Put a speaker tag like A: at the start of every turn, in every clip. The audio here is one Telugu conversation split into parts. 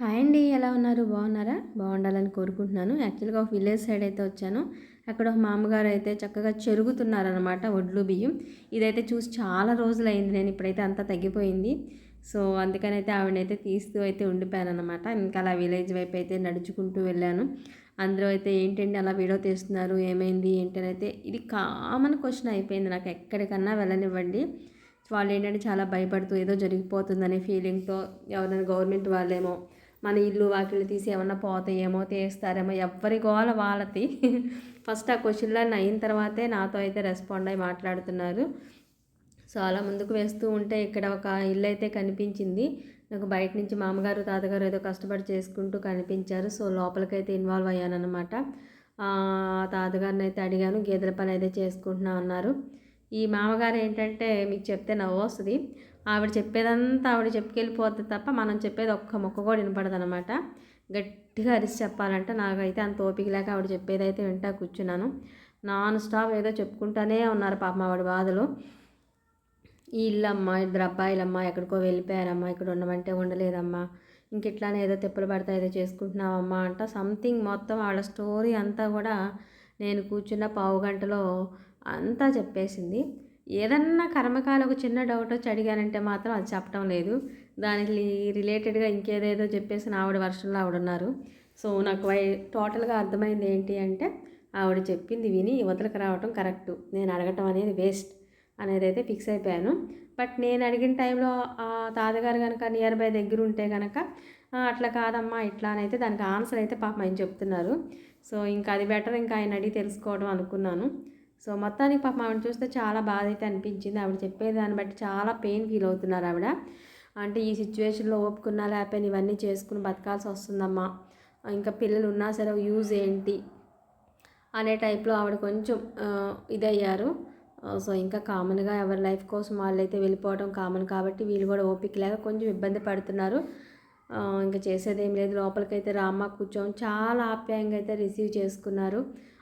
A: హాయ్ అండి ఎలా ఉన్నారు? బాగున్నారా? బాగుండాలని కోరుకుంటున్నాను. యాక్చువల్గా ఒక విలేజ్ సైడ్ అయితే వచ్చాను. అక్కడ ఒక మామగారు అయితే చక్కగా చెరుగుతున్నారనమాట వడ్లు బియ్యం. ఇదైతే చూసి చాలా రోజులు అయింది నేను ఇప్పుడైతే అంతా తగ్గిపోయింది. సో అందుకని అయితే ఆవిడైతే తీస్తూ అయితే ఉండిపోయాను అనమాట ఇంకా అలా విలేజ్ వైపు అయితే నడుచుకుంటూ వెళ్ళాను. అందరూ అయితే ఏంటండి అలా వీడియో తీస్తున్నారు ఏమైంది ఏంటని అయితే ఇది కామన్ క్వశ్చన్ అయిపోయింది నాకు. ఎక్కడికన్నా వెళ్ళనివ్వండి. వాళ్ళు ఏంటంటే చాలా భయపడుతూ ఏదో జరిగిపోతుందనే ఫీలింగ్తో ఎవరైనా గవర్నమెంట్ వాళ్ళేమో మన ఇల్లు వాకిళ్ళు తీసి ఏమన్నా పోతాయేమో తీస్తారేమో ఎవరి గోల వాళ్ళది. ఫస్ట్ ఆ క్వశ్చన్లన్నీ అయిన తర్వాతే నాతో అయితే రెస్పాండ్ అయి మాట్లాడుతున్నారు. సో అలా ముందుకు వేస్తూ ఉంటే ఇక్కడ ఒక ఇల్లు అయితే కనిపించింది. నాకు బయట నుంచి మామగారు తాతగారు ఏదో కష్టపడి చేసుకుంటూ కనిపించారు. సో లోపలికైతే ఇన్వాల్వ్ అయ్యానమాట తాతగారిని అయితే అడిగాను గేదెల పని అయితే చేసుకుంటున్నా అన్నారు. ఈ మామగారు ఏంటంటే మీకు చెప్తే నవ్వు వస్తుంది. ఆవిడ చెప్పేదంతా ఆవిడ చెప్పుకెళ్ళిపోతుంది తప్ప మనం చెప్పేది ఒక్క మొక్క కూడా వినపడదు అనమాట గట్టిగా అరిసి చెప్పాలంటే నాకైతే అంత ఓపిక లేక ఆవిడ చెప్పేది అయితే వింటా కూర్చున్నాను. నాన్ స్టాప్ ఏదో చెప్పుకుంటానే ఉన్నారు పాపం ఆవిడ బాధలు. ఈ ఇల్లమ్మ ఇద్దరు అబ్బాయిలమ్మ ఎక్కడికో వెళ్ళిపోయారమ్మా ఇక్కడ ఉండమంటే ఉండలేదమ్మా ఇంకెట్లానే ఏదో తిప్పలు పడతా ఏదో చేసుకుంటున్నావమ్మా అంట సంథింగ్ మొత్తం వాళ్ళ స్టోరీ అంతా కూడా నేను కూర్చున్న పావు గంటలో అంతా చెప్పేసింది. ఏదన్నా కర్మకాల ఒక చిన్న డౌట్ వచ్చి అడిగానంటే మాత్రం అది చెప్పడం లేదు. దానికి రిలేటెడ్గా ఇంకేదేదో చెప్పేసి ఆవిడ వర్షంలో ఆవిడ ఉన్నారు. సో నాకు వై టోటల్గా అర్థమైంది ఏంటి అంటే ఆవిడ చెప్పింది విని యువతలకు రావటం కరెక్ట్ నేను అడగటం అనేది వేస్ట్ అనేది అయితే ఫిక్స్ అయిపోయాను. బట్ నేను అడిగిన టైంలో ఆ తాతగారు కనుక నియర్ బై దగ్గర ఉంటే కనుక అట్లా కాదమ్మా ఇట్లా అని అయితే దానికి ఆన్సర్ అయితే పాపం ఆయన చెప్తున్నారు. సో ఇంకా అది బెటర్ ఇంకా ఆయన అడిగి తెలుసుకోవడం అనుకున్నాను. సో మొత్తానికి పాపం ఆవిడ చూస్తే చాలా బాధ అయితే అనిపించింది. ఆవిడ చెప్పేదాన్ని బట్టి చాలా పెయిన్ ఫీల్ అవుతున్నారు ఆవిడ. అంటే ఈ సిచ్యువేషన్లో ఓపుకున్నా లేకపోయినా ఇవన్నీ చేసుకుని బతకాల్సి వస్తుందమ్మా. ఇంకా పిల్లలు ఉన్నా సరే యూజ్ ఏంటి అనే టైప్లో ఆవిడ కొంచెం ఇదయ్యారు. సో ఇంకా కామన్గా ఎవరి లైఫ్ కోసం వాళ్ళు అయితే వెళ్ళిపోవడం కామన్ కాబట్టి వీళ్ళు కూడా ఓపిక లేక కొంచెం ఇబ్బంది పడుతున్నారు. ఇంకా చేసేదేం లేదు. లోపలికైతే రామ్మ కూర్చొని చాలా ఆప్యాయంగా అయితే రిసీవ్ చేసుకున్నారు.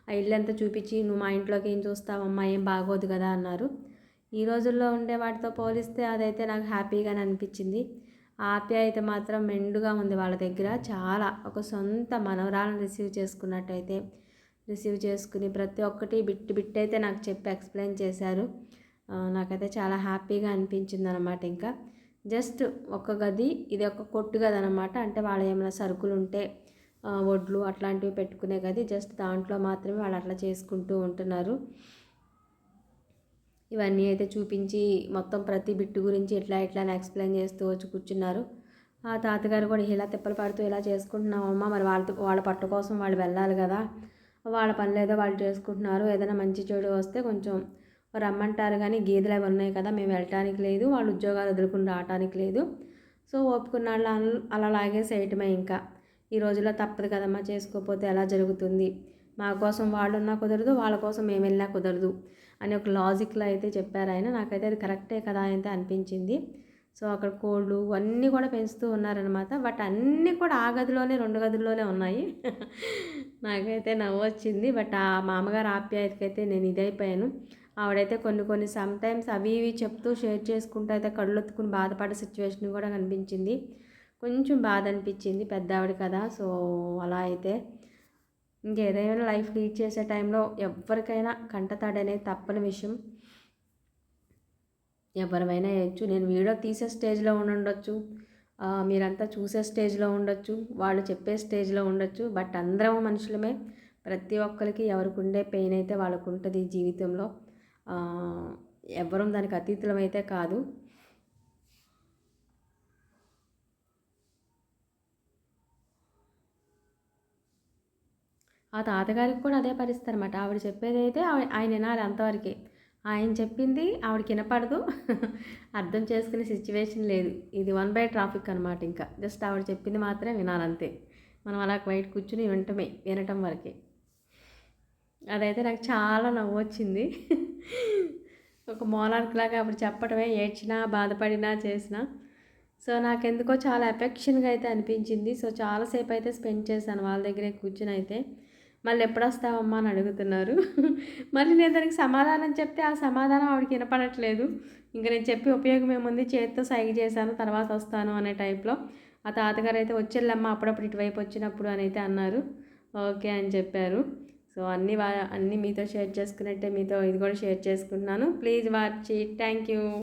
A: ఆ ఇల్లంతా చూపించి నువ్వు మా ఇంట్లోకి ఏం చూస్తావమ్మా ఏం బాగోదు కదా అన్నారు. ఈ రోజుల్లో ఉండే వాటితో పోలిస్తే అదైతే నాకు హ్యాపీగానే అనిపించింది. ఆప్యాయత మాత్రం మెండుగా ఉంది వాళ్ళ దగ్గర. చాలా ఒక సొంత మనవరాలను రిసీవ్ చేసుకున్నట్టయితే రిసీవ్ చేసుకుని ప్రతి ఒక్కటి బిట్టి బిట్ అయితే నాకు చెప్పి ఎక్స్ప్లెయిన్ చేశారు. నాకైతే చాలా హ్యాపీగా అనిపించింది అనమాట ఇంకా. జస్ట్ ఒక గది ఇది ఒక కొట్టు గది అనమాట అంటే వాళ్ళు ఏమైనా సరుకులు ఉంటే వడ్లు అట్లాంటివి పెట్టుకునే కదా జస్ట్ దాంట్లో మాత్రమే వాళ్ళు అట్లా చేసుకుంటూ ఉంటున్నారు. ఇవన్నీ అయితే చూపించి మొత్తం ప్రతి బిట్టు గురించి ఎట్లా ఎట్లా అని ఎక్స్ప్లెయిన్ చేస్తూ వచ్చి కూర్చున్నారు. ఆ తాతగారు కూడా ఇలా తిప్పలు పడుతూ ఇలా చేసుకుంటున్నామమ్మా మరి వాళ్ళతో వాళ్ళ పట్ట కోసం వాళ్ళు వెళ్ళాలి కదా. వాళ్ళ పనులు ఏదో వాళ్ళు చేసుకుంటున్నారు. ఏదైనా మంచి చెడు వస్తే కొంచెం రమ్మంటారు కానీ గేదెలు అవి ఉన్నాయి కదా మేము వెళ్ళటానికి లేదు. వాళ్ళు ఉద్యోగాలు వదులుకుని రావటానికి లేదు. సో ఒప్పుకున్న వాళ్ళు అలా లాగేసేయటమే ఇంకా. ఈ రోజుల్లో తప్పదు కదమ్మా చేసుకోకపోతే ఎలా జరుగుతుంది? మా కోసం వాళ్ళు ఉన్నా కుదరదు వాళ్ళ కోసం మేము వెళ్ళినా కుదరదు అని ఒక లాజిక్లో అయితే చెప్పారు ఆయన. నాకైతే అది కరెక్టే కదా అయితే అనిపించింది. సో అక్కడ కోళ్ళు అన్నీ కూడా పెంచుతూ ఉన్నారనమాట బట్ అన్నీ కూడా ఆ గదిలోనే రెండు గదుల్లోనే ఉన్నాయి. నాకైతే నవ్వు వచ్చింది బట్ ఆ మామగారు ఆప్యాయతకైతే నేను ఇదైపోయాను. ఆవిడైతే కొన్ని కొన్ని సమ్టైమ్స్ అవి ఇవి చెప్తూ షేర్ చేసుకుంటూ అయితే కళ్ళొత్తుకుని బాధపడే సిచ్యువేషన్ కూడా కనిపించింది. కొంచెం బాధ అనిపించింది పెద్ద ఆవిడ కదా సో అలా అయితే ఇంకేదైనా లైఫ్ లీడ్ చేసే టైంలో ఎవరికైనా కంటతాడనేది తప్పని విషయం. ఎవరిమైనా వేయచ్చు. నేను వీడియో తీసే స్టేజ్లో ఉండొచ్చు మీరంతా చూసే స్టేజ్లో ఉండొచ్చు. వాళ్ళు చెప్పే స్టేజ్లో ఉండొచ్చు. బట్ అందరం మనుషులమే. ప్రతి ఒక్కరికి ఎవరికి ఉండే పెయిన్ అయితే వాళ్ళకు ఉంటుంది జీవితంలో ఎవరూ దానికి అతీతులమైతే కాదు. ఆ తాతగారికి కూడా అదే పరిస్థితి అనమాట ఆవిడ చెప్పేది అయితే ఆయన వినాలి అంతవరకే. ఆయన చెప్పింది ఆవిడకి వినపడదు. అర్థం చేసుకునే సిచ్యువేషన్ లేదు. ఇది వన్ బై ట్రాఫిక్ అనమాట ఇంకా. జస్ట్ ఆవిడ చెప్పింది మాత్రమే వినాలంతే మనం అలా బయట కూర్చుని వింటమే వినటం వరకే. అదైతే నాకు చాలా నవ్వు వచ్చింది ఒక మోనార్క్ లాగా అప్పుడు చెప్పడమే ఏడ్చినా బాధపడినా చేసినా. సో నాకెందుకో చాలా ఎఫెక్షన్గా అయితే అనిపించింది. సో చాలాసేపు అయితే స్పెండ్ చేశాను. వాళ్ళ దగ్గరే కూర్చుని అయితే. మళ్ళీ ఎప్పుడు వస్తావమ్మా అని అడుగుతున్నారు. మళ్ళీ నేను దానికి సమాధానం చెప్తే ఆ సమాధానం ఆవిడకి వినపడట్లేదు. ఇంకా నేను చెప్పి ఉపయోగం ఏముంది? చేతితో సైగ చేశాను తర్వాత వస్తాను అనే టైప్లో. ఆ తాతగారు అయితే వచ్చేళ్ళమ్మా అప్పుడప్పుడు ఇటువైపు వచ్చినప్పుడు అని అయితే అన్నారు. ఓకే అని చెప్పారు. సో అన్నీ వా అన్నీ మీతో షేర్ చేసుకున్నట్టే మీతో ఇది కూడా షేర్ చేసుకుంటున్నాను. Please watch thank you.